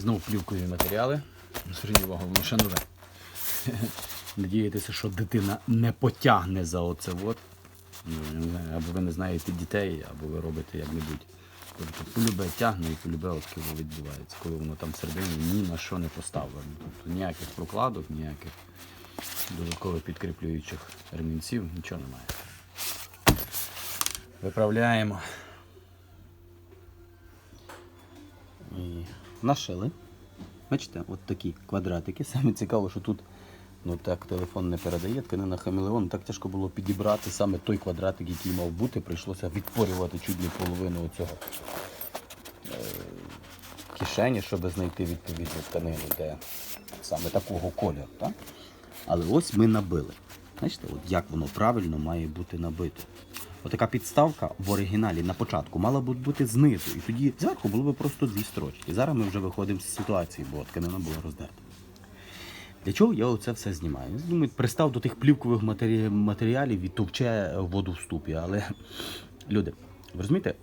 Знов плівкові матеріали. Зверніть увагу, воно ще нове. Надіятися, що дитина не потягне за оце от. Ну, Або ви не знаєте дітей, або ви робите як-небудь. Тобто полюбе тягне і полюбе от таке відбувається, коли воно там всередині ні на що не поставлено. Тобто ніяких прокладок, ніяких додаткових підкріплюючих ремінців, нічого немає. Виправляємо. І нашили. Бачите, от такі квадратики. Саме цікаво, що тут ну так телефон не передає, тканина хамелеон. Так тяжко було підібрати саме той квадратик, який мав бути. Прийшлося відпорювати чуть не половину цього е, кишені, щоб знайти відповідну тканину, де саме такого кольору. Так? Але ось ми набили. Бачите, от як воно правильно має бути набито. Отака підставка в оригіналі на початку мала б бути знизу, і тоді зверху було б просто дві строчки. Зараз ми вже виходимо з ситуації, бо тканина була роздерта. Для чого я оце все знімаю? Думаю, пристав до тих плівкових матері- матеріалів і товче воду в ступі. Але люди, ви розумієте,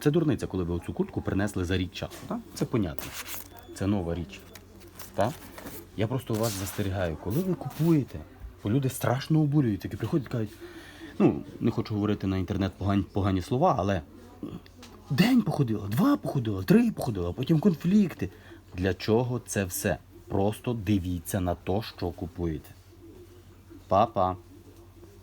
це дурниця, коли ви оцю куртку принесли за рік часу. Так? Це понятно. Це нова річ. Так? Я просто вас застерігаю, коли ви купуєте, бо люди страшно обурюються, приходять і кажуть, ну, не хочу говорити на інтернет погані, погані слова, але день походила, два походила, три походила, потім конфлікти. Для чого це все? Просто дивіться на те, що купуєте. Па-па.